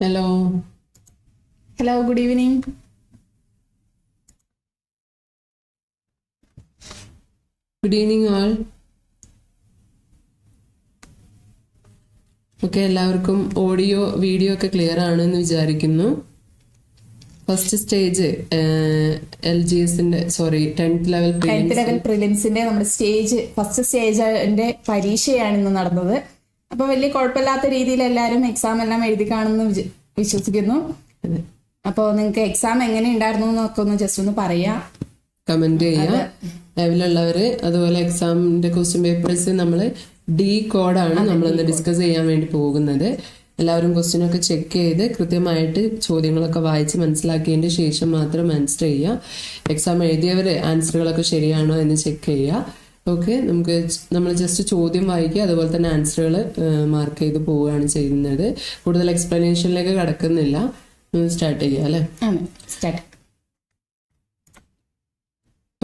Hello hello good evening good evening all okay എല്ലാവർക്കും audio video ഒക്കെ clear ആണെന്ന് വിചാരിക്കുന്നു. ഫസ്റ്റ് സ്റ്റേജ് എൽ ജി എസിന്റെ sorry tenth level tenth level പ്രിലിംസിന്റെ നമ്മുടെ stage first സ്റ്റേജിന്റെ പരീക്ഷയാണ് ഇന്ന് നടന്നത്. അപ്പൊ വലിയ കുഴപ്പമില്ലാത്ത രീതിയിൽ എല്ലാവരും എക്സാം എല്ലാം എഴുതി കാണുമെന്ന് വിശ്വസിക്കുന്നു. അപ്പോൾ നിങ്ങൾക്ക് എക്സാം എങ്ങനെ ഉണ്ടായിരുന്നു എന്നൊക്കെ ഒന്ന് ജസ്റ്റ് ഒന്ന് പറയാ. കമന്റ് ചെയ്യാം. ലൈവിലുള്ളവര് അതുപോലെ എക്സാമിന്റെ ക്വസ്റ്റ്യൻ പേപ്പേഴ്സ് നമ്മൾ ഡി കോഡാണ് നമ്മളൊന്ന് ഡിസ്കസ് ചെയ്യാൻ വേണ്ടി പോകുന്നത്. എല്ലാവരും ക്വസ്റ്റ്യൻ ഒക്കെ ചെക്ക് ചെയ്ത് കൃത്യമായിട്ട് ചോദ്യങ്ങളൊക്കെ വായിച്ച് മനസ്സിലാക്കിയതിന് ശേഷം മാത്രം ആൻസർ ചെയ്യുക. എക്സാം എഴുതിയവര് ആൻസറുകളൊക്കെ ശരിയാണോ എന്ന് ചെക്ക് ചെയ്യുക. ഓക്കെ നമുക്ക് നമ്മൾ ജസ്റ്റ് ചോദ്യം വായിക്കുക അതുപോലെ തന്നെ ആൻസറുകൾ മാർക്ക് ചെയ്ത് പോവുകയാണ് ചെയ്യുന്നത്. കൂടുതൽ എക്സ്പ്ലനേഷനിലേക്ക് കടക്കുന്നില്ല. സ്റ്റാർട്ട് ചെയ്യുക അല്ലേ? സ്റ്റാർട്ട്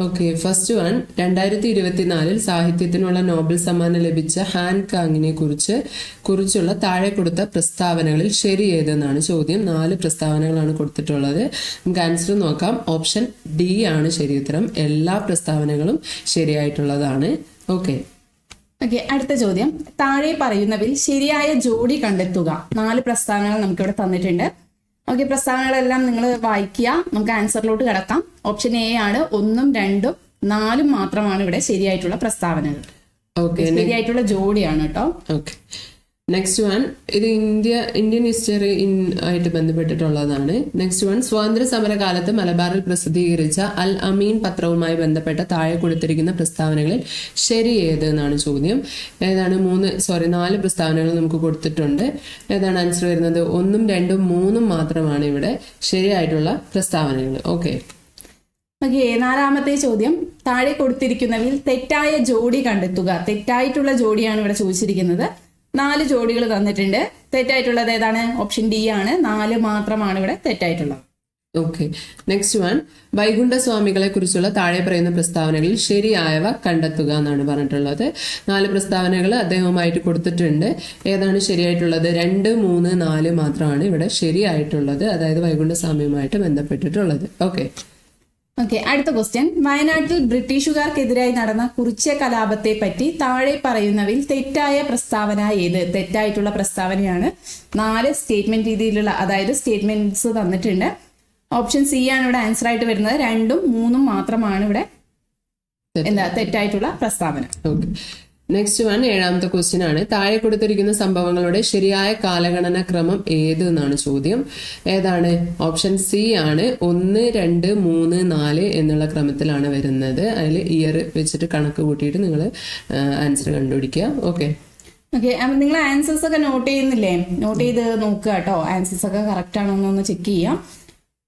ഓക്കെ ഫസ്റ്റ് വൺ രണ്ടായിരത്തി ഇരുപത്തിനാലിൽ സാഹിത്യത്തിനുള്ള നോബൽ സമ്മാനം ലഭിച്ച ഹാൻ കാങ്ങിനെ കുറിച്ച് കുറിച്ചുള്ള താഴെ കൊടുത്ത പ്രസ്താവനകളിൽ ശരി ഏതെന്നാണ് ചോദ്യം. നാല് പ്രസ്താവനകളാണ് കൊടുത്തിട്ടുള്ളത്. നമുക്ക് ആൻസർ നോക്കാം. ഓപ്ഷൻ ഡി ആണ് ശരി ഉത്തരം. എല്ലാ പ്രസ്താവനകളും ശരിയായിട്ടുള്ളതാണ്. ഓക്കെ ഓക്കെ അടുത്ത ചോദ്യം. താഴെ പറയുന്നതിൽ ശരിയായ ജോഡി കണ്ടെത്തുക. നാല് പ്രസ്താവനകൾ നമുക്കിവിടെ തന്നിട്ടുണ്ട്. ഓക്കെ പ്രസ്താവനകളെല്ലാം നിങ്ങൾ വായിക്കുക. നമുക്ക് ആൻസറിലോട്ട് കിടക്കാം. ഓപ്ഷൻ എ ആണ്. ഒന്നും രണ്ടും നാലും മാത്രമാണ് ഇവിടെ ശരിയായിട്ടുള്ള പ്രസ്താവനകൾ. ശരിയായിട്ടുള്ള ജോഡിയാണ് കേട്ടോ. ഓക്കെ നെക്സ്റ്റ് വൺ ഇത് ഇന്ത്യ ഇന്ത്യൻ ഹിസ്റ്ററി ഇൻ ആയിട്ട് ബന്ധപ്പെട്ടിട്ടുള്ളതാണ്. നെക്സ്റ്റ് വൺ സ്വാതന്ത്ര്യ സമരകാലത്ത് മലബാറിൽ പ്രസിദ്ധീകരിച്ച അൽ അമീൻ പത്രവുമായി ബന്ധപ്പെട്ട താഴെ കൊടുത്തിരിക്കുന്ന പ്രസ്താവനകളിൽ ശരി ഏത് എന്നാണ് ചോദ്യം. ഏതാണ് മൂന്ന് സോറി നാല് പ്രസ്താവനകൾ നമുക്ക് കൊടുത്തിട്ടുണ്ട്. ഏതാണ് ആൻസർ വരുന്നത്? ഒന്നും രണ്ടും മൂന്നും മാത്രമാണ് ഇവിടെ ശരിയായിട്ടുള്ള പ്രസ്താവനകൾ. ഓക്കെ ഓക്കെ നാലാമത്തെ ചോദ്യം. താഴെ കൊടുത്തിരിക്കുന്നവയിൽ തെറ്റായ ജോഡി കണ്ടെത്തുക. തെറ്റായിട്ടുള്ള ജോഡിയാണ് ഇവിടെ ചോദിച്ചിരിക്കുന്നത്. നാല് ജോഡികൾ തന്നിട്ടുണ്ട്. തെറ്റായിട്ടുള്ളത് ഏതാണ്? ഓപ്ഷൻ ഡി ആണ്. നാല് മാത്രമാണ് ഇവിടെ തെറ്റായിട്ടുള്ളത്. ഓക്കെ നെക്സ്റ്റ് വൺ വൈകുണ്ഠസ്വാമികളെ കുറിച്ചുള്ള താഴെ പറയുന്ന പ്രസ്താവനകളിൽ ശരിയായവ കണ്ടെത്തുക എന്നാണ് പറഞ്ഞിട്ടുള്ളത്. നാല് പ്രസ്താവനകൾ അദ്ദേഹവുമായിട്ട് കൊടുത്തിട്ടുണ്ട്. ഏതാണ് ശരിയായിട്ടുള്ളത്? രണ്ട് മൂന്ന് നാല് മാത്രമാണ് ഇവിടെ ശരിയായിട്ടുള്ളത്. അതായത് വൈകുണ്ഠ വൈകുണ്ഠസ്വാമിയുമായിട്ട് ബന്ധപ്പെട്ടിട്ടുള്ളത്. ഓക്കെ ഓക്കെ അടുത്ത ക്വസ്റ്റ്യൻ വയനാട്ടിൽ ബ്രിട്ടീഷുകാർക്കെതിരായി നടന്ന കുറിച്യ കലാപത്തെ പറ്റി താഴെ പറയുന്നവയിൽ തെറ്റായ പ്രസ്താവന ഏത്? തെറ്റായിട്ടുള്ള പ്രസ്താവനയാണ്. നാല് സ്റ്റേറ്റ്മെന്റ് രീതിയിലുള്ള അതായത് സ്റ്റേറ്റ്മെന്റ്സ് തന്നിട്ടുണ്ട്. ഓപ്ഷൻ സി ആണ് ഇവിടെ ആൻസർ ആയിട്ട് വരുന്നത്. രണ്ടും മൂന്നും മാത്രമാണ് ഇവിടെ എന്താ തെറ്റായിട്ടുള്ള പ്രസ്താവന. ഓക്കെ നെക്സ്റ്റ് വൺ ഏഴാമത്തെ ക്വസ്റ്റ്യൻ ആണ്. താഴെ കൊടുത്തിരിക്കുന്ന സംഭവങ്ങളുടെ ശരിയായ കാലഗണന ക്രമം ഏത് എന്നാണ് ചോദ്യം. ഏതാണ്? ഓപ്ഷൻ സി ആണ്. ഒന്ന് രണ്ട് മൂന്ന് നാല് എന്നുള്ള ക്രമത്തിലാണ് വരുന്നത്. അതിൽ ഇയർ വെച്ചിട്ട് കണക്ക് കൂട്ടിയിട്ട് നിങ്ങൾ ആൻസർ കണ്ടുപിടിക്കുക. ഓക്കെ ഓക്കെ നിങ്ങൾ ആൻസേഴ്സ് ഒക്കെ നോട്ട് ചെയ്യുന്നില്ലേ? നോട്ട് ചെയ്ത് നോക്കുക കേട്ടോ. ആൻസേഴ്സ് ഒക്കെ കറക്റ്റ് ആണോ എന്നൊന്ന് ചെക്ക് ചെയ്യാം.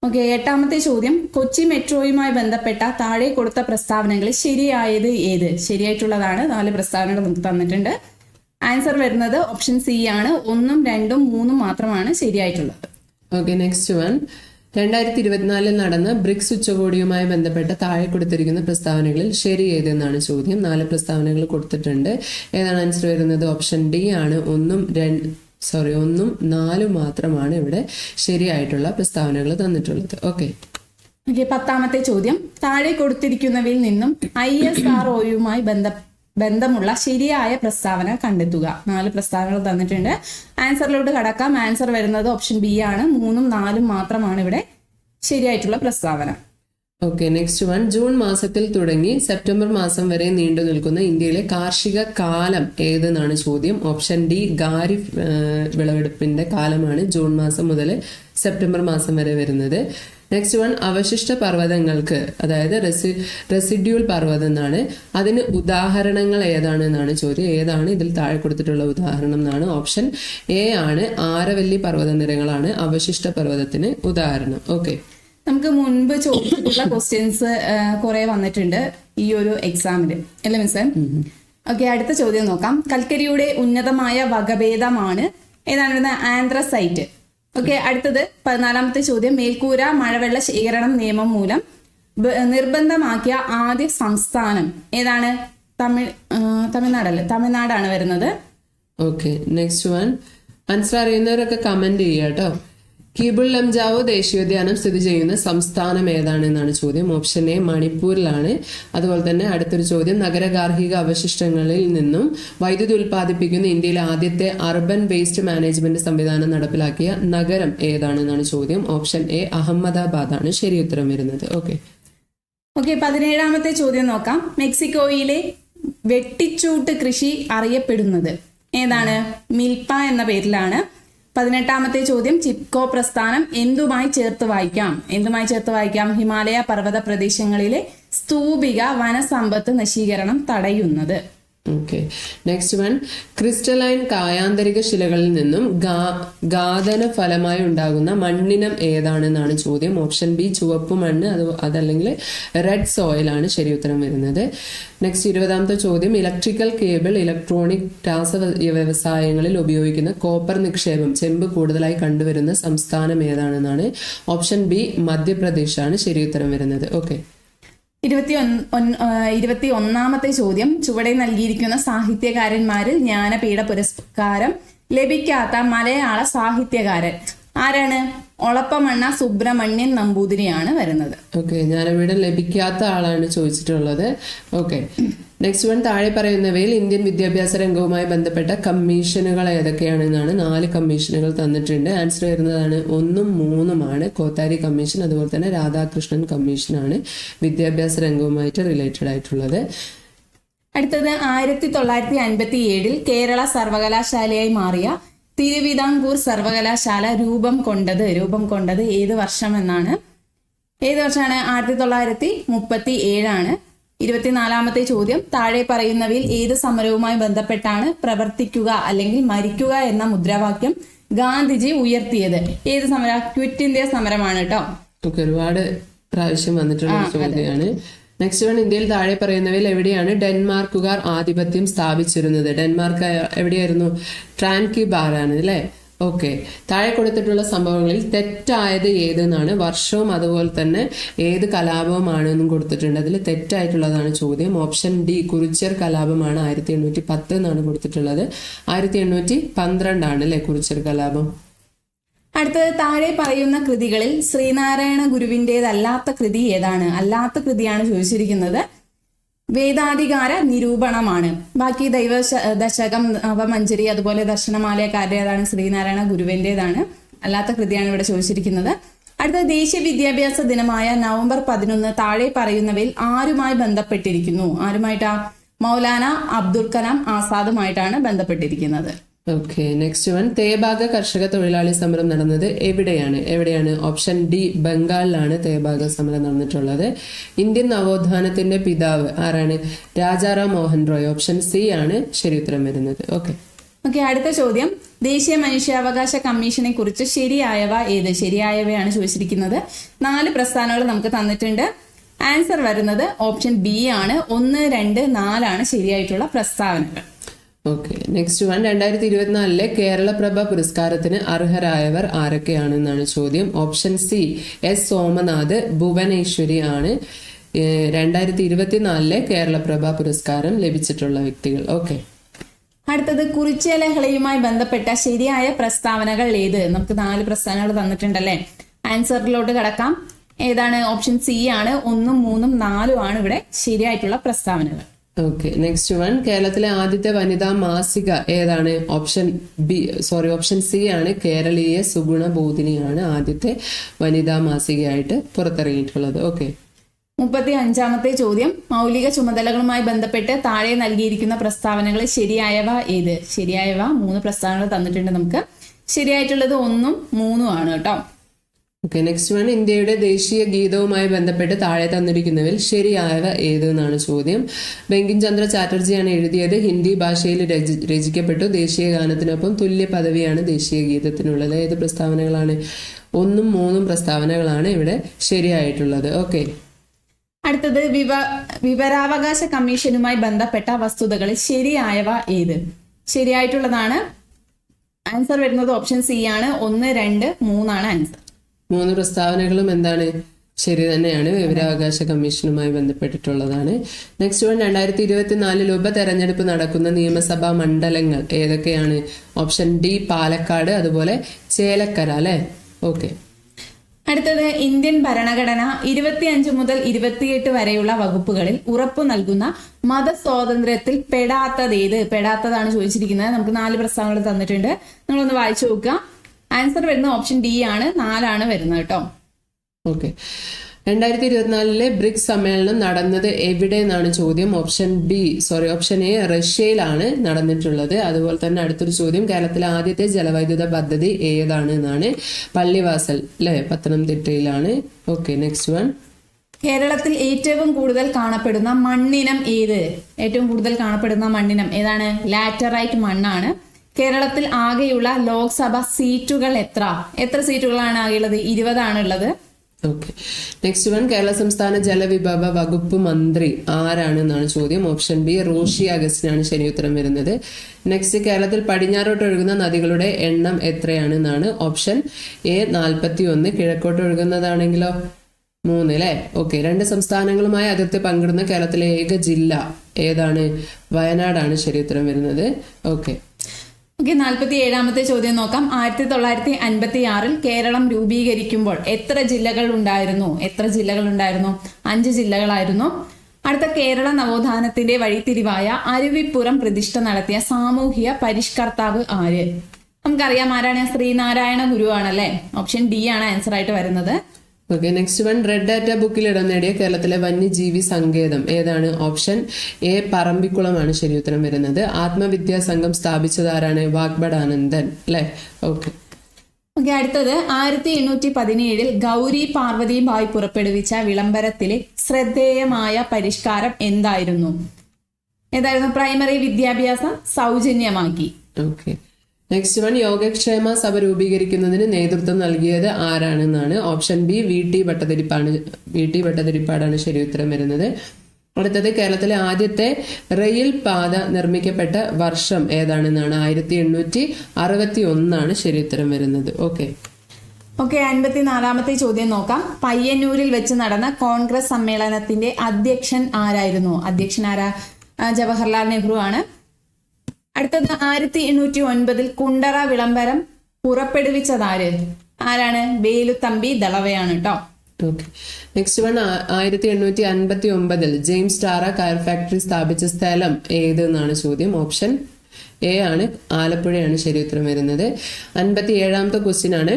ഓക്കെ എട്ടാമത്തെ ചോദ്യം. കൊച്ചി മെട്രോയുമായി ബന്ധപ്പെട്ട താഴെ കൊടുത്ത പ്രസ്താവനകളിൽ ശരിയായത് ഏത്? ശരിയായിട്ടുള്ളതാണ്. നാല് പ്രസ്താവനകൾ നമുക്ക് തന്നിട്ടുണ്ട്. ആൻസർ വരുന്നത് ഓപ്ഷൻ സി ആണ്. ഒന്നും രണ്ടും മൂന്നും മാത്രമാണ് ശരിയായിട്ടുള്ളത്. ഓക്കെ നെക്സ്റ്റ് വൺ രണ്ടായിരത്തി ഇരുപത്തിനാലിൽ നടന്ന ബ്രിക്സ് ഉച്ചകോടിയുമായി ബന്ധപ്പെട്ട താഴെ കൊടുത്തിരിക്കുന്ന പ്രസ്താവനകളിൽ ശരി ഏതെന്നാണ് ചോദ്യം. നാല് പ്രസ്താവനകൾ കൊടുത്തിട്ടുണ്ട്. ഏതാണ് ആൻസർ വരുന്നത്? ഓപ്ഷൻ ഡി ആണ്. ഒന്നും രണ്ട് സോറി ഒന്നും നാലും മാത്രമാണ് ഇവിടെ ശരിയായിട്ടുള്ള പ്രസ്താവനകൾ തന്നിട്ടുള്ളത്. ഓക്കെ പത്താമത്തെ ചോദ്യം. താഴെ കൊടുത്തിരിക്കുന്നവയിൽ നിന്നും ഐ എസ് ആർ ഒയുമായി ബന്ധ ബന്ധമുള്ള ശരിയായ പ്രസ്താവന കണ്ടെത്തുക. നാല് പ്രസ്താവനകൾ തന്നിട്ടുണ്ട്. ആൻസറിലോട്ട് കടക്കാം. ആൻസർ വരുന്നത് ഓപ്ഷൻ ബി ആണ്. മൂന്നും നാലും മാത്രമാണ് ഇവിടെ ശരിയായിട്ടുള്ള പ്രസ്താവന. ഓക്കെ നെക്സ്റ്റ് വൺ ജൂൺ മാസത്തിൽ തുടങ്ങി സെപ്റ്റംബർ മാസം വരെ നീണ്ടു നിൽക്കുന്ന ഇന്ത്യയിലെ കാർഷിക കാലം ഏതെന്നാണ് ചോദ്യം? ഓപ്ഷൻ ഡി ഖാരിഫ് വിളവെടുപ്പിന്റെ കാലമാണ് ജൂൺ മാസം മുതൽ സെപ്റ്റംബർ മാസം വരെ വരുന്നത്. നെക്സ്റ്റ് വൺ അവശിഷ്ട പർവതങ്ങൾക്ക് അതായത് റെസി റെസിഡ്യൂൾ പർവതം എന്നാണ്. അതിന് ഉദാഹരണങ്ങൾ ഏതാണ് എന്നാണ് ചോദ്യം. ഏതാണ് ഇതിൽ താഴെ കൊടുത്തിട്ടുള്ള ഉദാഹരണം എന്നാണ് ഓപ്ഷൻ എ ആണ്. ആരവല്ലി പർവത നിരകളാണ് അവശിഷ്ട പർവതത്തിന് ഉദാഹരണം. ഓക്കെ നമുക്ക് മുൻപ് ചോദിച്ചിട്ടുള്ള ക്വസ്റ്റ്യൻസ് കുറെ വന്നിട്ടുണ്ട് ഈ ഒരു എക്സാമിൽ അല്ലേ മിസ് ഓക്കെ അടുത്ത ചോദ്യം നോക്കാം. കൽക്കരിയുടെ ഉന്നതമായ വകഭേദമാണ് ഏതാണ് വരുന്നത് ആന്ത്രസൈറ്റ്. ഓക്കെ അടുത്തത് പതിനാലാമത്തെ ചോദ്യം. മേൽക്കൂര മഴവെള്ള ശേഖരണം നിയമം മൂലം നിർബന്ധമാക്കിയ ആദ്യ സംസ്ഥാനം ഏതാണ്? തമിഴ് തമിഴ്നാടല്ലേ? തമിഴ്നാടാണ് വരുന്നത്. ഓക്കെ നെക്സ്റ്റ് വൺ ആൻസർ അറിയുന്നവരൊക്കെ കമന്റ് ചെയ്യുക കേട്ടോ. കീബുൾ ലംജാവോ ദേശീയോദ്യാനം സ്ഥിതി ചെയ്യുന്ന സംസ്ഥാനം ഏതാണ് എന്നാണ് ചോദ്യം. ഓപ്ഷൻ എ മണിപ്പൂരിലാണ്. അതുപോലെ തന്നെ അടുത്തൊരു ചോദ്യം നഗരഗാർഹിക അവശിഷ്ടങ്ങളിൽ നിന്നും വൈദ്യുതി ഉൽപ്പാദിപ്പിക്കുന്ന ഇന്ത്യയിലെ ആദ്യത്തെ അർബൻ വേസ്റ്റ് മാനേജ്മെന്റ് സംവിധാനം നടപ്പിലാക്കിയ നഗരം ഏതാണെന്നാണ് ചോദ്യം. ഓപ്ഷൻ എ അഹമ്മദാബാദ് ആണ് ശരി ഉത്തരം വരുന്നത്. ഓക്കെ ഓക്കെ പതിനേഴാമത്തെ ചോദ്യം നോക്കാം. മെക്സിക്കോയിലെ വെട്ടിച്ചൂട്ട് കൃഷി അറിയപ്പെടുന്നത് ഏതാണ്? മിൽപ എന്ന പേരിലാണ്. പതിനെട്ടാമത്തെ ചോദ്യം ചിപ്കോ പ്രസ്ഥാനം എന്തുമായി ചേർത്ത് വായിക്കാം? എന്തുമായി ചേർത്ത് വായിക്കാം? ഹിമാലയ പർവത പ്രദേശങ്ങളിലെ സ്തൂപിക വനസമ്പത്ത് നശീകരണം തടയുന്നത്. ഓക്കെ നെക്സ്റ്റ് വൺ ക്രിസ്റ്റലൈൻ കായാന്തരിക ശിലകളിൽ നിന്നും ഗാതന ഫലമായി ഉണ്ടാകുന്ന മണ്ണിനം ഏതാണെന്നാണ് ചോദ്യം. ഓപ്ഷൻ ബി ചുവപ്പ് മണ്ണ് അത് അതല്ലെങ്കിൽ റെഡ് സോയിലാണ് ശരി ഉത്തരം വരുന്നത്. നെക്സ്റ്റ് ഇരുപതാമത്തെ ചോദ്യം. ഇലക്ട്രിക്കൽ കേബിൾ ഇലക്ട്രോണിക് രാസ വ്യവസായങ്ങളിൽ ഉപയോഗിക്കുന്ന കോപ്പർ നിക്ഷേപം ചെമ്പ് കൂടുതലായി കണ്ടുവരുന്ന സംസ്ഥാനം ഏതാണെന്നാണ്? ഓപ്ഷൻ ബി മധ്യപ്രദേശാണ് ശരി ഉത്തരം വരുന്നത്. ഓക്കെ ഇരുപത്തി ഇരുപത്തി ഒന്നാമത്തെ ചോദ്യം. ചുവടെ നൽകിയിരിക്കുന്ന സാഹിത്യകാരന്മാരിൽ ജ്ഞാനപീഠ പുരസ്കാരം ലഭിക്കാത്ത മലയാള സാഹിത്യകാരൻ ആരാണ്? ഒളപ്പമണ്ണ സുബ്രഹ്മണ്യൻ നമ്പൂതിരിയാണ് വരുന്നത്. ഓക്കെ ജ്ഞാനപീഠം ലഭിക്കാത്ത ആളാണ് ചോദിച്ചിട്ടുള്ളത്. ഓക്കെ നെക്സ്റ്റ് വൺ താഴെ പറയുന്നവയിൽ ഇന്ത്യൻ വിദ്യാഭ്യാസ രംഗവുമായി ബന്ധപ്പെട്ട കമ്മീഷനുകൾ ഏതൊക്കെയാണെന്നാണ് നാല് കമ്മീഷനുകൾ തന്നിട്ടുണ്ട്. ആൻസർ വരുന്നതാണ് ഒന്നും മൂന്നുമാണ്. കോത്താരി കമ്മീഷൻ അതുപോലെ തന്നെ രാധാകൃഷ്ണൻ കമ്മീഷനാണ് വിദ്യാഭ്യാസ രംഗവുമായിട്ട് റിലേറ്റഡ് ആയിട്ടുള്ളത്. അടുത്തത് ആയിരത്തി തൊള്ളായിരത്തി അൻപത്തി ഏഴിൽ കേരള സർവകലാശാലയായി മാറിയ തിരുവിതാംകൂർ സർവകലാശാല രൂപം കൊണ്ടത് രൂപം കൊണ്ടത് ഏത് വർഷം എന്നാണ്? ഏത് വർഷമാണ്? ആയിരത്തി തൊള്ളായിരത്തി മുപ്പത്തി ഏഴാണ് ഇരുപത്തിനാലാമത്തെ ചോദ്യം. താഴെ പറയുന്നവയിൽ ഏത് സമരവുമായി ബന്ധപ്പെട്ടാണ് പ്രവർത്തിക്കുക അല്ലെങ്കിൽ മരിക്കുക എന്ന മുദ്രാവാക്യം ഗാന്ധിജി ഉയർത്തിയത്? ഏത് സമര? ക്വിറ്റ് ഇന്ത്യ സമരമാണ് കേട്ടോ. ഒരുപാട് പ്രാവശ്യം വന്നിട്ടുള്ള ചോദ്യമാണ്. നെക്സ്റ്റ് വൺ ഇന്ത്യയിൽ താഴെ പറയുന്നവയിൽ എവിടെയാണ് ഡെൻമാർക്കുകാർ ആധിപത്യം സ്ഥാപിച്ചിരുന്നത്? ഡെൻമാർക്ക് എവിടെയായിരുന്നു? ട്രാൻകി ബാറാണ് അല്ലേ? ഓക്കെ. താഴെ കൊടുത്തിട്ടുള്ള സംഭവങ്ങളിൽ തെറ്റായത് ഏതെന്നാണ്? വർഷവും അതുപോലെ തന്നെ ഏത് കലാപവുമാണ് എന്നും കൊടുത്തിട്ടുണ്ട്. അതിൽ തെറ്റായിട്ടുള്ളതാണ് ചോദ്യം. ഓപ്ഷൻ ഡി കുറിച്ചർ കലാപമാണ് ആയിരത്തി എണ്ണൂറ്റി പത്ത് എന്നാണ് കൊടുത്തിട്ടുള്ളത്. ആയിരത്തി എണ്ണൂറ്റി പന്ത്രണ്ടാണ് അല്ലെ കുറിച്ചർ കലാപം? അടുത്തത് താഴെ പറയുന്ന കൃതികളിൽ ശ്രീനാരായണ ഗുരുവിന്റെതല്ലാത്ത കൃതി ഏതാണ്? അല്ലാത്ത കൃതിയാണ് ചോദിച്ചിരിക്കുന്നത്. വേദാധികാര നിരൂപണമാണ്. ബാക്കി ദൈവ ദശകം നവമഞ്ജരി അതുപോലെ ദർശനമാലയക്കാരുടേതാണ് ശ്രീനാരായണ ഗുരുവിന്റെതാണ് അല്ലാത്ത കൃതിയാണ് ഇവിടെ ചോദിച്ചിരിക്കുന്നത്. അടുത്ത ദേശീയ വിദ്യാഭ്യാസ ദിനമായ നവംബർ പതിനൊന്ന് താഴെ പറയുന്നവയിൽ ആരുമായി ബന്ധപ്പെട്ടിരിക്കുന്നു? ആരുമായിട്ടാ? മൗലാന അബ്ദുൽ കലാം ആസാദുമായിട്ടാണ് ബന്ധപ്പെട്ടിരിക്കുന്നത്. ഓക്കെ നെക്സ്റ്റ് വൺ തേബാഗ കർഷക തൊഴിലാളി സമരം നടന്നത് എവിടെയാണ്? എവിടെയാണ്? ഓപ്ഷൻ ഡി ബംഗാളിലാണ് തേബാഗ സമരം നടന്നിട്ടുള്ളത്. ഇന്ത്യൻ നവോത്ഥാനത്തിന്റെ പിതാവ് ആരാണ്? രാജാറാം മോഹൻ റോയ്. ഓപ്ഷൻ സി ആണ് ശരി ഉത്തരം വരുന്നത്. ഓക്കെ ഓക്കെ അടുത്ത ചോദ്യം. ദേശീയ മനുഷ്യാവകാശ കമ്മീഷനെ കുറിച്ച് ശരിയായവ ഏത്? ശരിയായവയാണ് ചോദിച്ചിരിക്കുന്നത്. നാല് പ്രസ്ഥാനങ്ങൾ നമുക്ക് തന്നിട്ടുണ്ട്. ആൻസർ വരുന്നത് ഓപ്ഷൻ ബി ആണ്. ഒന്ന് രണ്ട് നാലാണ് ശരിയായിട്ടുള്ള പ്രസ്താവനകൾ. ഓക്കെ നെക്സ്റ്റ് വൺ രണ്ടായിരത്തി ഇരുപത്തിനാലിലെ കേരളപ്രഭ പുരസ്കാരത്തിന് അർഹരായവർ ആരൊക്കെയാണെന്നാണ് ചോദ്യം. Option C S Somanath Bhuvaneshwari ആണ്. രണ്ടായിരത്തി ഇരുപത്തിനാലിലെ കേരളപ്രഭ പുരസ്കാരം ലഭിച്ചിട്ടുള്ള വ്യക്തികൾ. ഓക്കെ അടുത്തത് കുറിച്യ ലഹളയുമായി ബന്ധപ്പെട്ട ശരിയായ പ്രസ്താവനകൾ ഏത്? നമുക്ക് നാല് പ്രസ്താവനകൾ തന്നിട്ടുണ്ടല്ലേ? ആൻസറിലോട്ട് കടക്കാം. ഏതാണ്? ഓപ്ഷൻ സി ആണ്. ഒന്നും മൂന്നും നാലും ആണ് ഇവിടെ ശരിയായിട്ടുള്ള പ്രസ്താവനകൾ. ഓക്കെ നെക്സ്റ്റ് വൺ കേരളത്തിലെ ആദ്യത്തെ വനിതാ മാസിക ഏതാണ്? Option B sorry option C ആണ്. കേരളീയ സുഗുണ ബോധിനിയാണ് ആദ്യത്തെ വനിതാ മാസികയായിട്ട് പുറത്തിറങ്ങിയിട്ടുള്ളത്. ഓക്കെ മുപ്പത്തി അഞ്ചാമത്തെ ചോദ്യം. മൗലിക ചുമതലകളുമായി ബന്ധപ്പെട്ട് താഴെ നൽകിയിരിക്കുന്ന പ്രസ്താവനകൾ ശരിയായവ ഏത്? ശരിയായവ മൂന്ന് പ്രസ്താവനകൾ തന്നിട്ടുണ്ട് നമുക്ക്. ശരിയായിട്ടുള്ളത് ഒന്നും മൂന്നും ആണ് കേട്ടോ. ഓക്കെ നെക്സ്റ്റ് വൺ ഇന്ത്യയുടെ ദേശീയ ഗീതവുമായി ബന്ധപ്പെട്ട് താഴെ തന്നിരിക്കുന്നവയിൽ ശരിയായവ ഏതെന്നാണ് ചോദ്യം. ബങ്കിം ചന്ദ്ര ചാറ്റർജിയാണ് എഴുതിയത്. ഹിന്ദി ഭാഷയിൽ രചി- രചിക്കപ്പെട്ടു. ദേശീയ ഗാനത്തിനൊപ്പം തുല്യ പദവിയാണ് ദേശീയ ഗീതത്തിനുള്ളത്. ഏത് പ്രസ്താവനകളാണ്? ഒന്നും മൂന്നും പ്രസ്താവനകളാണ് ഇവിടെ ശരിയായിട്ടുള്ളത്. ഓക്കെ അടുത്തത് വിവ വിവരാവകാശ കമ്മീഷനുമായി ബന്ധപ്പെട്ട വസ്തുതകളിൽ ശരിയായവ ഏത്? ശരിയായിട്ടുള്ളതാണ്. ആൻസർ വരുന്നത് ഓപ്ഷൻ സി ആണ്. ഒന്ന് രണ്ട് മൂന്നാണ് ആൻസർ മൂന്ന് പ്രസ്താവനകളും എന്താണ്? ശരി തന്നെയാണ്. വിവരാവകാശ കമ്മീഷനുമായി ബന്ധപ്പെട്ടിട്ടുള്ളതാണ്. നെക്സ്റ്റ് വൺ രണ്ടായിരത്തി ഇരുപത്തിനാലിൽ ഉപതെരഞ്ഞെടുപ്പ് നടക്കുന്ന നിയമസഭാ മണ്ഡലങ്ങൾ ഏതൊക്കെയാണ്? ഓപ്ഷൻ ഡി പാലക്കാട് അതുപോലെ ചേലക്കര അല്ലെ? ഓക്കെ അടുത്തത് ഇന്ത്യൻ ഭരണഘടന ഇരുപത്തിയഞ്ച് മുതൽ ഇരുപത്തിയെട്ട് വരെയുള്ള വകുപ്പുകളിൽ ഉറപ്പു നൽകുന്ന മതസ്വാതന്ത്ര്യത്തിൽ പെടാത്തത് ഏത്? പെടാത്തതാണ് ചോദിച്ചിരിക്കുന്നത്. നമുക്ക് നാല് പ്രസ്താവനകൾ തന്നിട്ടുണ്ട്. നിങ്ങളൊന്ന് വായിച്ചു നോക്കുക. ആൻസർ വരുന്ന ഓപ്ഷൻ ഡി ആണ്. നാലാണ് വരുന്നത് കേട്ടോ ഓക്കെ രണ്ടായിരത്തി ഇരുപത്തിനാലിലെ ബ്രിക്സ് സമ്മേളനം നടന്നത് എവിടെ എന്നാണ് ചോദ്യം? Option B sorry option A റഷ്യയിലാണ് നടന്നിട്ടുള്ളത്. അതുപോലെ തന്നെ അടുത്തൊരു ചോദ്യം കേരളത്തിലെ ആദ്യത്തെ ജലവൈദ്യുത പദ്ധതി ഏതാണ് എന്നാണ് പള്ളിവാസൽ അല്ലെ പത്തനംതിട്ടയിലാണ്. ഓക്കെ നെക്സ്റ്റ് വൺ കേരളത്തിൽ ഏറ്റവും കൂടുതൽ കാണപ്പെടുന്ന മണ്ണിനം ഏത്? ഏറ്റവും കൂടുതൽ കാണപ്പെടുന്ന മണ്ണിനം ഏതാണ്? ലാറ്ററൈറ്റ് മണ്ണാണ്. കേരളത്തിൽ ആകെയുള്ള ലോക്സഭ സീറ്റുകൾ എത്ര? എത്ര സീറ്റുകളാണ് ആകെയുള്ളത്? ഇരുപതാണ് ഉള്ളത് ഓക്കെ നെക്സ്റ്റ് വൺ കേരള സംസ്ഥാന ജലവിഭവ വകുപ്പ് മന്ത്രി ആരാണെന്നാണ് ചോദ്യം. ഓപ്ഷൻ ബി റോഷി അഗസ്റ്റിനാണ് ശരി ഉത്തരം വരുന്നത്. നെക്സ്റ്റ് കേരളത്തിൽ പടിഞ്ഞാറോട്ട് ഒഴുകുന്ന നദികളുടെ എണ്ണം എത്രയാണെന്നാണ് ഓപ്ഷൻ എ നാൽപ്പത്തി ഒന്ന് കിഴക്കോട്ട് ഒഴുകുന്നതാണെങ്കിലോ? മൂന്ന് അല്ലേ ഓക്കെ രണ്ട് സംസ്ഥാനങ്ങളുമായി അതിർത്തി പങ്കിടുന്ന കേരളത്തിലെ ഏക ജില്ല ഏതാണ്? വയനാടാണ് ശരി ഉത്തരം വരുന്നത്. ഓക്കെ ഓക്കെ നാൽപ്പത്തി ഏഴാമത്തെ ചോദ്യം നോക്കാം. ആയിരത്തി തൊള്ളായിരത്തി അൻപത്തി ആറിൽ കേരളം രൂപീകരിക്കുമ്പോൾ എത്ര ജില്ലകൾ ഉണ്ടായിരുന്നു? എത്ര ജില്ലകൾ ഉണ്ടായിരുന്നു? അഞ്ച് ജില്ലകളായിരുന്നു. അടുത്ത കേരള നവോത്ഥാനത്തിന്റെ വഴിത്തിരിവായ അരുവിപ്പുറം പ്രതിഷ്ഠ നടത്തിയ സാമൂഹിക പരിഷ്കർത്താവ് ആര്? നമുക്കറിയാം ആരാണ്? ശ്രീനാരായണ ഗുരു ആണല്ലേ ഓപ്ഷൻ ഡി ആണ് ആൻസർ ആയിട്ട് വരുന്നത്. Okay next one red data ബുക്കിൽ ഇടം നേടിയ കേരളത്തിലെ വന്യജീവി സങ്കേതം. ഏതാണ്? ഓപ്ഷൻ എ പറമ്പിക്കുളമാണ് ശരി ഉത്തരം വരുന്നത്. ആത്മവിദ്യാ സംഘം സ്ഥാപിച്ചതാരാണ്? വാഗ്ബടാനന്ദൻ അല്ലെ? ഓക്കെ ഓക്കെ അടുത്തത് ആയിരത്തി എണ്ണൂറ്റി പതിനേഴിൽ ഗൗരി പാർവതിയുമായി പുറപ്പെടുവിച്ച വിളംബരത്തിലെ ശ്രദ്ധേയമായ പരിഷ്കാരം എന്തായിരുന്നു? ഏതായിരുന്നു? പ്രൈമറി വിദ്യാഭ്യാസം സൗജന്യമാക്കി. Okay next one Yogakshema Sabha രൂപീകരിക്കുന്നതിന് നേതൃത്വം നൽകിയത് ആരാണെന്നാണ്? ഓപ്ഷൻ ബി വി ടി ഭട്ടതിരിപ്പാണ് വി ടി ഭട്ടതിരിപ്പാടാണ് ശരി ഉത്തരം വരുന്നത്. അടുത്തത് കേരളത്തിലെ ആദ്യത്തെ റെയിൽ പാത നിർമ്മിക്കപ്പെട്ട വർഷം ഏതാണെന്നാണ്? ആയിരത്തി എണ്ണൂറ്റി അറുപത്തി ഒന്നാണ് ശരി ഉത്തരം വരുന്നത്. ഓക്കെ. ഓക്കെ അൻപത്തിനാലാമത്തെ ചോദ്യം നോക്കാം. പയ്യന്നൂരിൽ വെച്ച് നടന്ന കോൺഗ്രസ് സമ്മേളനത്തിന്റെ അധ്യക്ഷൻ ആരായിരുന്നു? അധ്യക്ഷൻ ആരാ? ജവഹർലാൽ നെഹ്റു ആണ് അടുത്തത് ആയിരത്തി എണ്ണൂറ്റി ഒൻപതിൽ കുണ്ടറ വിളംബരം പുറപ്പെടുവിച്ചതാര്? ആരാണ്? വേലുത്തമ്പി ദളവയാണ് കേട്ടോ നെക്സ്റ്റ് വൺ ആയിരത്തി എണ്ണൂറ്റി അൻപത്തി ഒമ്പതിൽ ജെയിംസ് ടാറ കയർ ഫാക്ടറി സ്ഥാപിച്ച സ്ഥലം ഏത് എന്നാണ് ചോദ്യം? ഓപ്ഷൻ എ ആണ് ആലപ്പുഴയാണ് ശരി ഉത്തരം വരുന്നത്. അൻപത്തി ഏഴാമത്തെ ക്വസ്റ്റ്യൻ ആണ്.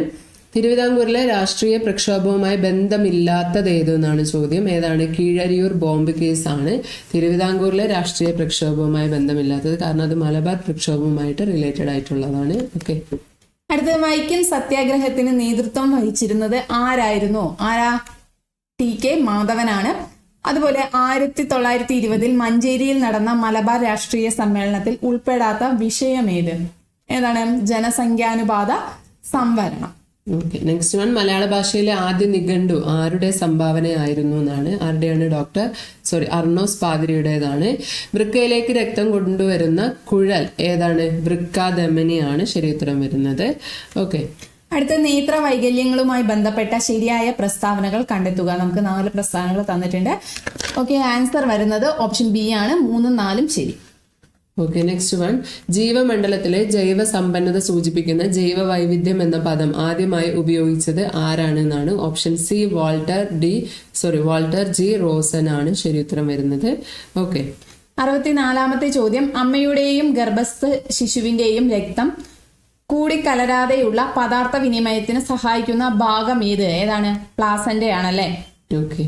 തിരുവിതാംകൂറിലെ രാഷ്ട്രീയ പ്രക്ഷോഭവുമായി ബന്ധമില്ലാത്തത് ഏതെന്നാണ് ചോദ്യം. ഏതാണ്? കീഴരിയൂർ ബോംബ് കേസാണ് തിരുവിതാംകൂറിലെ രാഷ്ട്രീയ പ്രക്ഷോഭവുമായി ബന്ധമില്ലാത്തത്. കാരണം അത് മലബാർ പ്രക്ഷോഭവുമായിട്ട് റിലേറ്റഡ് ആയിട്ടുള്ളതാണ്. ഓക്കെ അടുത്തത് വൈക്കം സത്യാഗ്രഹത്തിന് നേതൃത്വം വഹിച്ചിരുന്നത് ആരായിരുന്നു? ആരാ? ടി കെ മാധവനാണ്. അതുപോലെ ആയിരത്തി തൊള്ളായിരത്തി ഇരുപതിൽ മഞ്ചേരിയിൽ നടന്ന മലബാർ രാഷ്ട്രീയ സമ്മേളനത്തിൽ ഉൾപ്പെടാത്ത വിഷയമേത് ഏതാണ്? ജനസംഖ്യാനുപാത സംവരണം. ഓക്കെ നെക്സ്റ്റ് വൺ മലയാള ഭാഷയിലെ ആദ്യ നിഘണ്ടു ആരുടെ സംഭാവനയായിരുന്നു എന്നാണ്. ആരുടെയാണ് ഡോക്ടർ സോറി അർണോസ് പാതിരിയുടേതാണ്. വൃക്കയിലേക്ക് രക്തം കൊണ്ടുവരുന്ന കുഴൽ ഏതാണ്? വൃക്കാധമനിയാണ് ശരിയുത്തരം വരുന്നത്. ഓക്കെ അടുത്ത നേത്ര വൈകല്യങ്ങളുമായി ബന്ധപ്പെട്ട ശരിയായ പ്രസ്താവനകൾ കണ്ടെത്തുക. നമുക്ക് നാല് പ്രസ്താവനകൾ തന്നിട്ടുണ്ട്. ഓക്കെ ആൻസർ വരുന്നത് ഓപ്ഷൻ ബി ആണ്. മൂന്നും നാലും ശരി. ഓക്കെ നെക്സ്റ്റ് വൺ ജീവമണ്ഡലത്തിലെ ജൈവ സമ്പന്നത സൂചിപ്പിക്കുന്ന ജൈവ വൈവിധ്യം എന്ന പദം ആദ്യമായി ഉപയോഗിച്ചത് ആരാണ് എന്നാണ് option C Walter D sorry Walter G Rosen ആണ് ശരി ഉത്തരം വരുന്നത്. ഓക്കെ അറുപത്തിനാലാമത്തെ ചോദ്യം. അമ്മയുടെയും ഗർഭസ്ഥ ശിശുവിന്റെയും രക്തം കൂടിക്കലരാതെയുള്ള പദാർത്ഥ വിനിമയത്തിന് സഹായിക്കുന്ന ഭാഗം ഏത്? ഏതാണ്? പ്ലാസന്റെ ആണല്ലേ? ഓക്കെ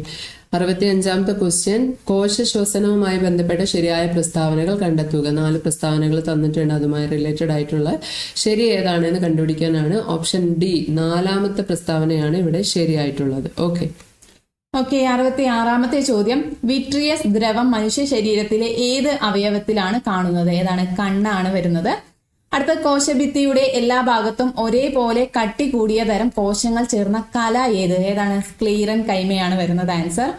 അറുപത്തി അഞ്ചാമത്തെ ക്വസ്റ്റ്യൻ കോശശ്വസനവുമായി ബന്ധപ്പെട്ട ശരിയായ പ്രസ്താവനകൾ കണ്ടെത്തുക. നാല് പ്രസ്താവനകൾ തന്നിട്ടുണ്ട്. അതുമായി റിലേറ്റഡ് ആയിട്ടുള്ള ശരി ഏതാണെന്ന് കണ്ടുപിടിക്കാനാണ് ഓപ്ഷൻ ഡി നാലാമത്തെ പ്രസ്താവനയാണ് ഇവിടെ ശരിയായിട്ടുള്ളത്. ഓക്കെ ഓക്കെ അറുപത്തി ആറാമത്തെ ചോദ്യം. വിട്രിയസ് ദ്രവം മനുഷ്യ ശരീരത്തിലെ ഏത് അവയവത്തിലാണ് കാണുന്നത്? ഏതാണ്? കണ്ണാണ് വരുന്നത്. അടുത്ത കോശഭിത്തിയുടെ എല്ലാ ഭാഗത്തും ഒരേപോലെ കട്ടി കൂടിയ തരം കോശങ്ങൾ ചേർന്ന കല ഏത്? ഏതാണ്? ക്ലീറൻ കൈമയാണ് വരുന്നത് ആൻസർ.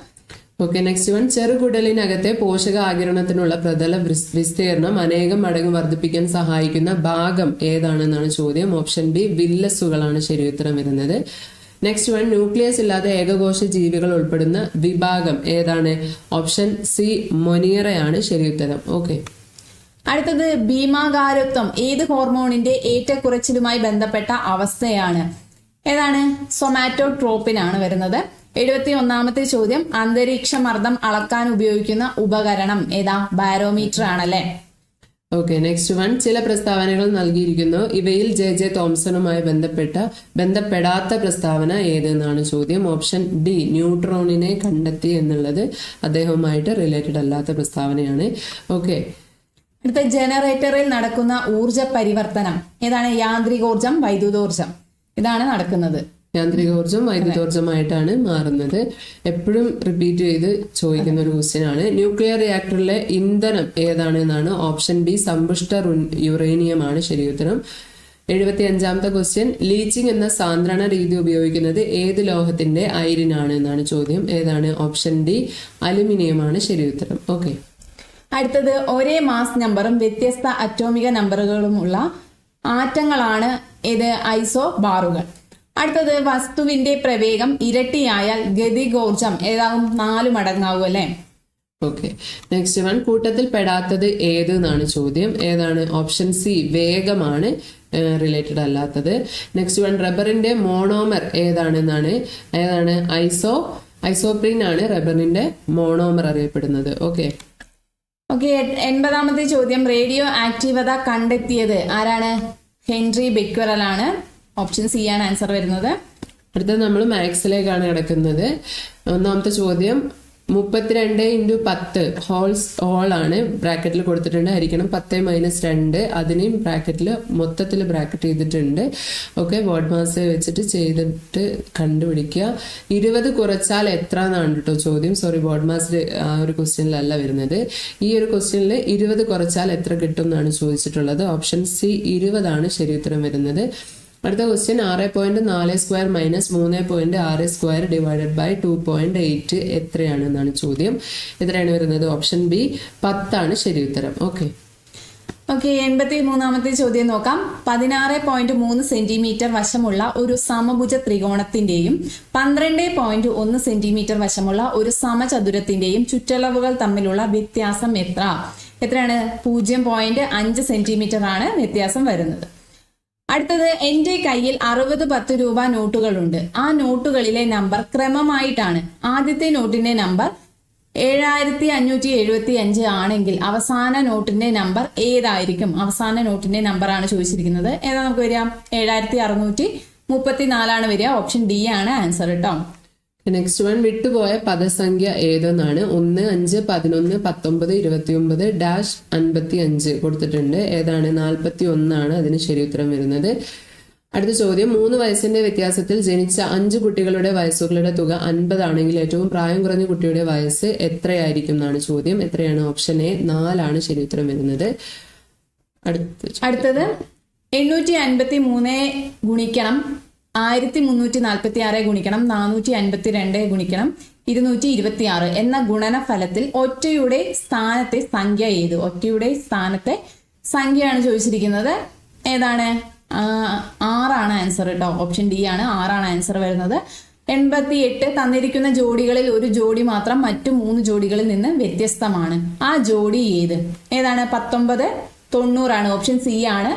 ഓക്കെ നെക്സ്റ്റ് വൺ ചെറുകുടലിനകത്തെ പോഷക ആകിരണത്തിനുള്ള പ്രതല വിസ്തീർണം അനേകം മടങ്ങ് വർദ്ധിപ്പിക്കാൻ സഹായിക്കുന്ന ഭാഗം ഏതാണെന്നാണ് ചോദ്യം. ഓപ്ഷൻ ബി വില്ലസുകളാണ് ശരി ഉത്തരം വരുന്നത്. നെക്സ്റ്റ് വൺ ന്യൂക്ലിയസ് ഇല്ലാത്ത ഏകകോശ ജീവികൾ ഉൾപ്പെടുന്ന വിഭാഗം ഏതാണ്? ഓപ്ഷൻ സി മൊനിയറയാണ് ശരി ഉത്തരം. ഓക്കെ അടുത്തത് ഭീമാകാരത്വം. ഏത് ഹോർമോണിന്റെ ഏറ്റക്കുറച്ചിലുമായി ബന്ധപ്പെട്ട അവസ്ഥയാണ്? ഏതാണ്? സൊമാറ്റോട്രോപ്പിൻ ആണ് വരുന്നത്. എഴുപത്തി ഒന്നാമത്തെ ചോദ്യം അന്തരീക്ഷ മർദ്ദം അളക്കാൻ ഉപയോഗിക്കുന്ന ഉപകരണം ഏതാ? ബാരോമീറ്റർ ആണല്ലേ ഓക്കെ നെക്സ്റ്റ് വൺ ചില പ്രസ്താവനകൾ നൽകിയിരിക്കുന്നു. ഇവയിൽ ജെ ജെ തോംസണുമായി ബന്ധപ്പെട്ട ബന്ധപ്പെടാത്ത പ്രസ്താവന ഏതെന്നാണ് ചോദ്യം. ഓപ്ഷൻ ഡി ന്യൂട്രോണിനെ കണ്ടെത്തി എന്നുള്ളത് അദ്ദേഹവുമായിട്ട് റിലേറ്റഡ് അല്ലാത്ത പ്രസ്താവനയാണ്. ഓക്കെ അടുത്ത ജനറേറ്ററിൽ നടക്കുന്ന ഊർജ പരിവർത്തനം. ഏതാണ്? യാന്ത്രികോർജം വൈദ്യുതോർജം ഇതാണ് നടക്കുന്നത്. യാന്ത്രികോർജം വൈദ്യുതോർജമായിട്ടാണ് മാറുന്നത്. എപ്പോഴും റിപ്പീറ്റ് ചെയ്ത് ചോദിക്കുന്ന ഒരു ക്വസ്റ്റ്യൻ ആണ്. ന്യൂക്ലിയർ റിയാക്ടറിലെ ഇന്ധനം ഏതാണ് എന്നാണ് ഓപ്ഷൻ ബി സമ്പുഷ്ട യുറേനിയം ആണ് ശരിയുത്തരം എഴുപത്തി അഞ്ചാമത്തെ ക്വസ്റ്റ്യൻ ലീച്ചിങ് എന്ന സാന്ദ്രണ രീതി ഉപയോഗിക്കുന്നത് ഏത് ലോഹത്തിന്റെ അയിരിനാണ് എന്നാണ് ചോദ്യം. ഏതാണ്? ഓപ്ഷൻ ഡി അലുമിനിയം ആണ് ശരി ഉത്തരം. ഓക്കെ അടുത്തത് ഒരേ മാസ് നമ്പറും വ്യത്യസ്ത അറ്റോമിക നമ്പറുകളുമുള്ള ആറ്റങ്ങളാണ് ഇത് ഐസോ ബാറുകൾ. അടുത്തത് വസ്തുവിന്റെ പ്രവേഗം ഇരട്ടിയായാൽ ഗതികോർജം ഏതാകും നാല് മടങ്ങാവും അല്ലെ? ഓക്കെ നെക്സ്റ്റ് വൺ കൂട്ടത്തിൽ പെടാത്തത് ഏത് എന്നാണ് ചോദ്യം. ഏതാണ്? ഓപ്ഷൻ സി വേഗമാണ്. റിലേറ്റഡ് അല്ലാത്തത്. നെക്സ്റ്റ് വൺ റബ്ബറിന്റെ മോണോമർ ഏതാണെന്നാണ് ഏതാണ്? ഐസോ ഐസോപ്രീൻ ആണ് റബ്ബറിന്റെ മോണോമർ അറിയപ്പെടുന്നത്. ഓക്കെ ഓക്കെ എൺപതാമത്തെ ചോദ്യം. റേഡിയോ ആക്റ്റീവത കണ്ടെത്തിയത് ആരാണ്? ഹെൻറി ബെക്വറൽ ആണ് ഓപ്ഷൻ സി ആണ് ആൻസർ വരുന്നത്. അടുത്തത് നമ്മൾ മാത്സിലേക്കാണ് കിടക്കുന്നത്. ഒന്നാമത്തെ ചോദ്യം മുപ്പത്തിരണ്ട് ഇന്റു പത്ത് ഹോൾസ് ഹോൾ ആണ് ബ്രാക്കറ്റിൽ കൊടുത്തിട്ടുണ്ട്. ഹരിക്കണം പത്ത് മൈനസ് രണ്ട്. അതിനെയും ബ്രാക്കറ്റിൽ മൊത്തത്തിൽ ബ്രാക്കറ്റ് ചെയ്തിട്ടുണ്ട്. ഓക്കെ വേർഡ് മാസ് വെച്ചിട്ട് ചെയ്തിട്ട് കണ്ടുപിടിക്കുക. ഇരുപത് കുറച്ചാൽ എത്ര എന്നാണ് കേട്ടോ ചോദ്യം. സോറി വേർഡ് മാസ് ആ ഒരു ക്വസ്റ്റ്യനിലല്ല വരുന്നത്. ഈ ഒരു ക്വസ്റ്റ്യനിൽ ഇരുപത് കുറച്ചാൽ എത്ര കിട്ടും എന്നാണ് ചോദിച്ചിട്ടുള്ളത്. ഓപ്ഷൻ സി ഇരുപതാണ് ശരി ഉത്തരം വരുന്നത്. അടുത്ത ക്വസ്റ്റ്യൻ ആറ് പോയിന്റ് നാല് സ്ക്വയർ മൈനസ് മൂന്ന് പോയിന്റ് ആറ് square divided by two point eight എത്രയാണ് എന്നാണ് ചോദ്യം. എത്രയാണ് വരുന്നത്? ഓപ്ഷൻ ബി പത്താണ് ശരി ഉത്തരം. ഓക്കെ ഓക്കെ എൺപത്തി മൂന്നാമത്തെ ചോദ്യം നോക്കാം. പതിനാറ് പോയിന്റ് മൂന്ന് സെന്റിമീറ്റർ വശമുള്ള ഒരു സമഭുജ ത്രികോണത്തിന്റെയും പന്ത്രണ്ട് പോയിന്റ് ഒന്ന് സെന്റിമീറ്റർ വശമുള്ള ഒരു സമചതുരത്തിന്റെയും ചുറ്റളവുകൾ തമ്മിലുള്ള വ്യത്യാസം എത്ര? എത്രയാണ്? പൂജ്യം പോയിന്റ് അഞ്ച് സെന്റിമീറ്റർ ആണ് വ്യത്യാസം വരുന്നത്. അടുത്തത് എന്റെ കയ്യിൽ അറുപത് പത്ത് രൂപ നോട്ടുകളുണ്ട്. ആ നോട്ടുകളിലെ നമ്പർ ക്രമമായിട്ടാണ്. ആദ്യത്തെ നോട്ടിന്റെ നമ്പർ ഏഴായിരത്തി അഞ്ഞൂറ്റി എഴുപത്തി അഞ്ച് ആണെങ്കിൽ അവസാന നോട്ടിന്റെ നമ്പർ ഏതായിരിക്കും? അവസാന നോട്ടിന്റെ ആണ് ചോദിച്ചിരിക്കുന്നത്. ഏതാ നമുക്ക് വരിക? ഏഴായിരത്തി അറുന്നൂറ്റി മുപ്പത്തിനാലാണ് വരിക. ഓപ്ഷൻ ഡി ആണ് ആൻസർ കേട്ടോ നെക്സ്റ്റ് വൺ വിട്ടുപോയ പദസംഖ്യ ഏതെന്നാണ്? ഒന്ന് അഞ്ച് പതിനൊന്ന് പത്തൊമ്പത് ഇരുപത്തി ഒമ്പത് ഡാഷ് അൻപത്തി അഞ്ച് കൊടുത്തിട്ടുണ്ട്. ഏതാണ്? നാൽപ്പത്തി ഒന്നാണ് അതിന് ശരി ഉത്തരം വരുന്നത്. അടുത്ത ചോദ്യം മൂന്ന് വയസ്സിന്റെ വ്യത്യാസത്തിൽ ജനിച്ച അഞ്ച് കുട്ടികളുടെ വയസ്സുകളുടെ തുക അൻപതാണെങ്കിൽ ഏറ്റവും പ്രായം കുറഞ്ഞ കുട്ടിയുടെ വയസ്സ് എത്രയായിരിക്കും എന്നാണ് ചോദ്യം. എത്രയാണ്? ഓപ്ഷൻ എ നാലാണ് ശരി ഉത്തരം വരുന്നത്. അടുത്ത അടുത്തത് എണ്ണൂറ്റി അൻപത്തി മൂന്ന് ഗുണിക്കണം ആയിരത്തി മുന്നൂറ്റി നാൽപ്പത്തി ആറ് ഗുണിക്കണം നാനൂറ്റി അൻപത്തി രണ്ട് ഗുണിക്കണം ഇരുന്നൂറ്റി ഇരുപത്തി ആറ് എന്ന ഗുണനഫലത്തിൽ ഒറ്റയുടെ സ്ഥാനത്തെ സംഖ്യ ഏത്? ഒറ്റയുടെ സ്ഥാനത്തെ സംഖ്യയാണ് ചോദിച്ചിരിക്കുന്നത്. ഏതാണ്? ആറാണ് ആൻസർ കേട്ടോ. ഓപ്ഷൻ ഡി ആണ്. ആറാണ് ആൻസർ വരുന്നത്. എൺപത്തി എട്ട് തന്നിരിക്കുന്ന ജോഡികളിൽ ഒരു ജോഡി മാത്രം മറ്റു മൂന്ന് ജോഡികളിൽ നിന്ന് വ്യത്യസ്തമാണ്. ആ ജോഡി ഏത്? ഏതാണ്? പത്തൊമ്പത് തൊണ്ണൂറാണ്. ഓപ്ഷൻ സി ആണ്.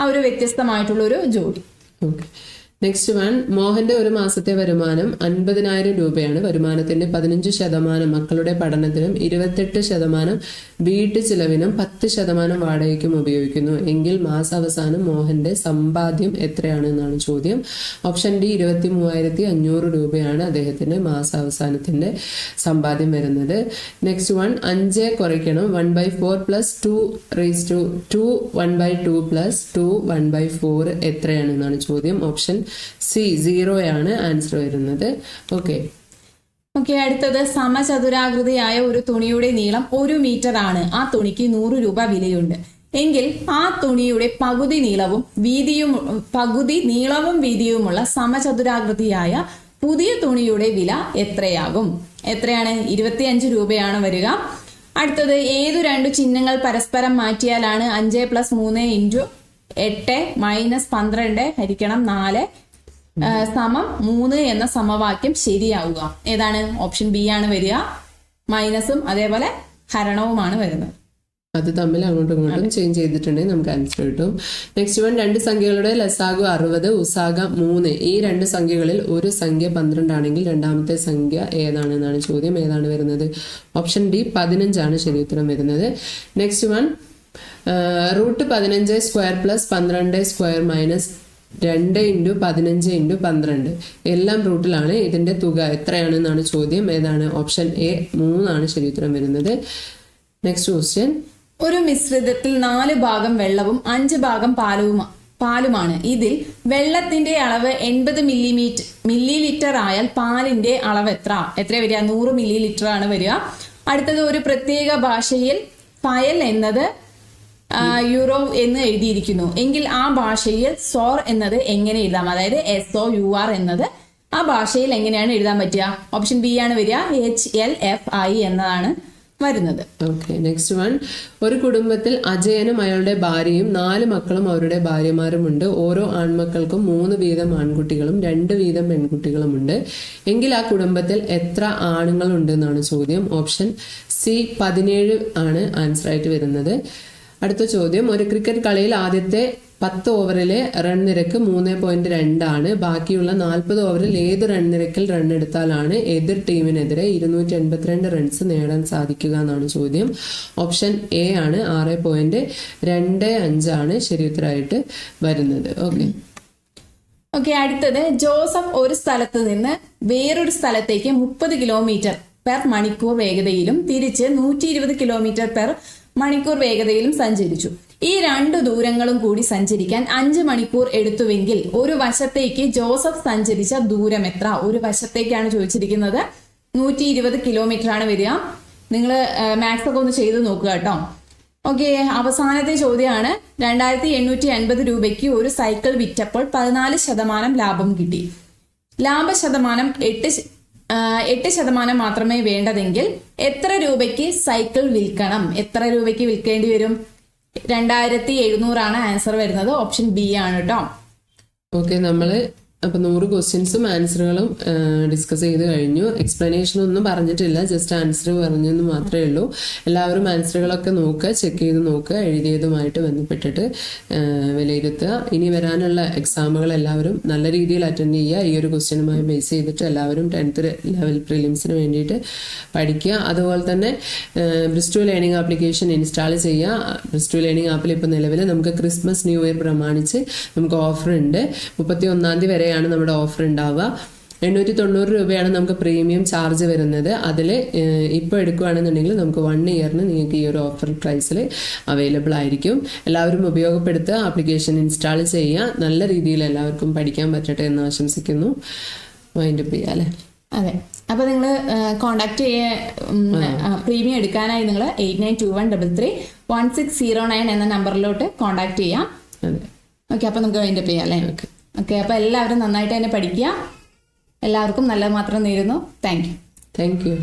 ആ ഒരു വ്യത്യസ്തമായിട്ടുള്ള ഒരു ജോഡി. ഓക്കെ. നെക്സ്റ്റ് വൺ മോഹന്റെ ഒരു മാസത്തെ വരുമാനം അൻപതിനായിരം രൂപയാണ്. വരുമാനത്തിന്റെ പതിനഞ്ച് ശതമാനം മക്കളുടെ പഠനത്തിനും ഇരുപത്തെട്ട് ശതമാനം വീട്ടു ചിലവിനും പത്ത് ശതമാനം വാടകയ്ക്കും ഉപയോഗിക്കുന്നു. എങ്കിൽ മാസാവസാനം മോഹന്റെ സമ്പാദ്യം എത്രയാണ് എന്നാണ് ചോദ്യം. ഓപ്ഷൻ ഡി ഇരുപത്തി മൂവായിരത്തി അഞ്ഞൂറ് രൂപയാണ് അദ്ദേഹത്തിന്റെ മാസാവസാനത്തിന്റെ സമ്പാദ്യം വരുന്നത്. നെക്സ്റ്റ് വൺ അഞ്ച് കുറയ്ക്കണം. One by four plus two raise to two one by two plus two one by four എത്രയാണ് എന്നാണ് ചോദ്യം. ഓപ്ഷൻ സി ആണ് ആൻസർ വരുന്നത്. ഓക്കെ ഓക്കെ അടുത്തത് സമചതുരാകൃതിയായ ഒരു തുണിയുടെ നീളം ഒരു മീറ്റർ ആണ്. ആ തുണിക്ക് നൂറ് രൂപ വിലയുണ്ട്. എങ്കിൽ ആ തുണിയുടെ പകുതി നീളവും വീതിയും പകുതി നീളവും വീതിയുമുള്ള സമചതുരാകൃതിയായ പുതിയ തുണിയുടെ വില എത്രയാകും? എത്രയാണ്? ഇരുപത്തിയഞ്ച് രൂപയാണ് വരിക. അടുത്തത് ഏതു രണ്ടു ചിഹ്നങ്ങൾ പരസ്പരം മാറ്റിയാലാണ് അഞ്ച് പ്ലസ് മൂന്ന് ഇന്റു എട്ട് മൈനസ് പന്ത്രണ്ട് ഹരിക്കണം നാല് സമം മൂന്ന് എന്ന സമവാക്യം ശരിയാവുക. ഏതാണ്? ഓപ്ഷൻ ബി ആണ് വരിക. മൈനസും അതേപോലെ ഹരണവുമാണ് വരുന്നത്. അത് തമ്മിൽ അങ്ങോട്ടും ഇങ്ങോട്ടും ചേഞ്ച് ചെയ്തിട്ടുണ്ടെങ്കിൽ നമുക്ക് ആൻസർ കിട്ടും. നെക്സ്റ്റ് വൺ രണ്ട് സംഖ്യകളുടെ ലസാഗു അറുപത് ഉസാഗ മൂന്ന്. ഈ രണ്ട് സംഖ്യകളിൽ ഒരു സംഖ്യ പന്ത്രണ്ടാണെങ്കിൽ രണ്ടാമത്തെ സംഖ്യ ഏതാണെന്നാണ് ചോദ്യം. ഏതാണ് വരുന്നത്? ഓപ്ഷൻ ഡി പതിനഞ്ചാണ് ശരി ഉത്തരം വരുന്നത്. നെക്സ്റ്റ് വൺ റൂട്ട് പതിനഞ്ച് സ്ക്വയർ പ്ലസ് പന്ത്രണ്ട് സ്ക്വയർ മൈനസ് രണ്ട് ഇന്റു പതിനഞ്ച് ഇന്റു പന്ത്രണ്ട്. എല്ലാം റൂട്ടിലാണ് ഇതിന്റെ തുക എത്രയാണെന്നാണ് ചോദ്യം. ഏതാണ് ഓപ്ഷൻ എ മൂന്നാണ് ശരി ഉത്തരം വരുന്നത്. നെക്സ്റ്റ് ക്വസ്റ്റ്യൻ ഒരു മിശ്രിതത്തിൽ നാല് ഭാഗം വെള്ളവും അഞ്ച് ഭാഗം പാലവും പാലുമാണ്. ഇതിൽ വെള്ളത്തിന്റെ അളവ് എൺപത് മില്ലിമീറ്റർ മില്ലി ലിറ്റർ ആയാൽ പാലിന്റെ അളവ് എത്ര? എത്ര വരിക? നൂറ് മില്ലി ലിറ്റർ ആണ് വരിക. അടുത്തത് ഒരു പ്രത്യേക ഭാഷയിൽ പയൽ എന്നത് യൂറോ എന്ന് എഴുതിയിരിക്കുന്നു. എങ്കിൽ ആ ഭാഷയിൽ സോർ എന്നത് എങ്ങനെ എഴുതാം? അതായത് എസ് ഒ യു ആർ എന്നത് ആ ഭാഷയിൽ എങ്ങനെയാണ് എഴുതാൻ പറ്റുക? ഓപ്ഷൻ ബി ആണ് വരിക. എച്ച് എൽ എഫ് ഐ എന്നതാണ് വരുന്നത്. ഓക്കെ നെക്സ്റ്റ് വൺ ഒരു കുടുംബത്തിൽ അജയനും അയാളുടെ ഭാര്യയും നാല് മക്കളും അവരുടെ ഭാര്യമാരുമുണ്ട് ഓരോ ആൺമക്കൾക്കും മൂന്ന് വീതം ആൺകുട്ടികളും രണ്ട് വീതം പെൺകുട്ടികളുമുണ്ട് എങ്കിൽ ആ കുടുംബത്തിൽ എത്ര ആണുങ്ങളുണ്ട് എന്നാണ് ചോദ്യം. ഓപ്ഷൻ സി പതിനേഴ് ആണ് ആൻസർ ആയിട്ട് വരുന്നത്. അടുത്ത ചോദ്യം. ഒരു ക്രിക്കറ്റ് കളിയിൽ ആദ്യത്തെ പത്ത് ഓവറിലെ റൺ നിരക്ക് മൂന്ന് പോയിന്റ് രണ്ടാണ് ബാക്കിയുള്ള നാൽപ്പത് ഓവറിൽ ഏത് റൺ നിരക്കിൽ റൺ എടുത്താലാണ് എതിർ ടീമിനെതിരെ ഇരുന്നൂറ്റി എൺപത്തിരണ്ട് റൺസ് നേടാൻ സാധിക്കുക എന്നാണ് ചോദ്യം. ഓപ്ഷൻ എ ആണ് ആറ് പോയിന്റ് രണ്ട് അഞ്ചാണ് ശരി ഉത്തരമായിട്ട് വരുന്നത്. ഓക്കെ. ഓക്കെ അടുത്തത്. ജോസഫ് ഒരു സ്ഥലത്ത് നിന്ന് വേറൊരു സ്ഥലത്തേക്ക് മുപ്പത് കിലോമീറ്റർ പെർ മണിക്കൂർ വേഗതയിലും തിരിച്ച് നൂറ്റി കിലോമീറ്റർ പെർ മണിക്കൂർ വേഗതയിലും സഞ്ചരിച്ചു. ഈ രണ്ടു ദൂരങ്ങളും കൂടി സഞ്ചരിക്കാൻ അഞ്ച് മണിക്കൂർ എടുത്തുവെങ്കിൽ ഒരു വശത്തേക്ക് ജോസഫ് സഞ്ചരിച്ച ദൂരം എത്ര? ഒരു വശത്തേക്കാണ് ചോദിച്ചിരിക്കുന്നത്. നൂറ്റി ഇരുപത് കിലോമീറ്റർ ആണ് വരിക നിങ്ങൾ മാത്സ് ഒക്കെ ഒന്ന് ചെയ്ത് നോക്കുക കേട്ടോ. ഓക്കെ അവസാനത്തെ ചോദ്യമാണ്. രണ്ടായിരത്തി എണ്ണൂറ്റി അൻപത് രൂപയ്ക്ക് ഒരു സൈക്കിൾ വിറ്റപ്പോൾ പതിനാല് ശതമാനം ലാഭം കിട്ടി. ലാഭ ശതമാനം എട്ട് എട്ട് ശതമാനം മാത്രമേ വേണ്ടതെങ്കിൽ എത്ര രൂപയ്ക്ക് സൈക്കിൾ വിൽക്കണം? എത്ര രൂപയ്ക്ക് വിൽക്കേണ്ടി വരും? രണ്ടായിരത്തി എഴുന്നൂറാണ് ആൻസർ വരുന്നത്. ഓപ്ഷൻ ബി ആണ് കേട്ടോ ഓക്കെ നമ്മൾ അപ്പൊ നൂറ് ക്വസ്റ്റ്യൻസും ആൻസറുകളും ഡിസ്കസ് ചെയ്ത് കഴിഞ്ഞു. എക്സ്പ്ലനേഷൻ ഒന്നും പറഞ്ഞിട്ടില്ല ജസ്റ്റ് ആൻസർ പറഞ്ഞെന്ന് മാത്രമേ ഉള്ളൂ. എല്ലാവരും ആൻസറുകളൊക്കെ നോക്കുക ചെക്ക് ചെയ്ത് നോക്കുക എഴുതിയതുമായിട്ട് ബന്ധപ്പെട്ടിട്ട് വിലയിരുത്തുക. ഇനി വരാനുള്ള എക്സാമുകൾ എല്ലാവരും നല്ല രീതിയിൽ അറ്റൻഡ് ചെയ്യുക. ഈ ഒരു ക്വസ്റ്റ്യനുമായി ബേസ് ചെയ്തിട്ട് എല്ലാവരും ടെൻത്ത് ലെവൽ പ്രിലിംസിന് വേണ്ടിയിട്ട് പഠിക്കുക. അതുപോലെ തന്നെ ബ്രിസ്റ്റു ലേണിംഗ് ആപ്ലിക്കേഷൻ ഇൻസ്റ്റാൾ ചെയ്യുക. ബ്രിസ്റ്റു ലേണിംഗ് ആപ്പിൽ ഇപ്പോൾ നിലവിൽ നമുക്ക് ക്രിസ്മസ് ന്യൂ ഇയർ പ്രമാണിച്ച് നമുക്ക് ഓഫർ ഉണ്ട്. മുപ്പത്തി ഒന്നാം തീയതി വരെയാണ് നമ്മുടെ ഓഫർ ഉണ്ടാവുക. എണ്ണൂറ്റി തൊണ്ണൂറ് രൂപയാണ് നമുക്ക് പ്രീമിയം ചാർജ് വരുന്നത്. അതിൽ ഇപ്പോൾ എടുക്കുകയാണെന്നുണ്ടെങ്കിൽ നമുക്ക് വൺ ഇയറിന് നിങ്ങൾക്ക് ഈ ഒരു ഓഫർ പ്രൈസിൽ അവൈലബിൾ ആയിരിക്കും. എല്ലാവരും ഉപയോഗപ്പെടുത്തുക ആപ്ലിക്കേഷൻ ഇൻസ്റ്റാൾ ചെയ്യുക. നല്ല രീതിയിൽ എല്ലാവർക്കും പഠിക്കാൻ പറ്റട്ടെ എന്ന് ആശംസിക്കുന്നു. വൈൻഡപ്പ് ചെയ്യാം അല്ലേ? അതെ. അപ്പൊ നിങ്ങൾ കോണ്ടാക്ട് ചെയ്യ പ്രീമിയം എടുക്കാനായി നിങ്ങൾ eight nine two one double three one six zero nine എന്ന നമ്പറിലോട്ട് കോണ്ടാക്ട് ചെയ്യാം. ഓക്കെ അപ്പൊ നമുക്ക് വൈൻഡപ്പ് ചെയ്യാം അല്ലേ? ഓക്കെ അപ്പൊ എല്ലാവരും നന്നായിട്ട് തന്നെ പഠിക്കുക. എല്ലാവർക്കും നല്ലത് മാത്രം നേരുന്നു. Thank you thank you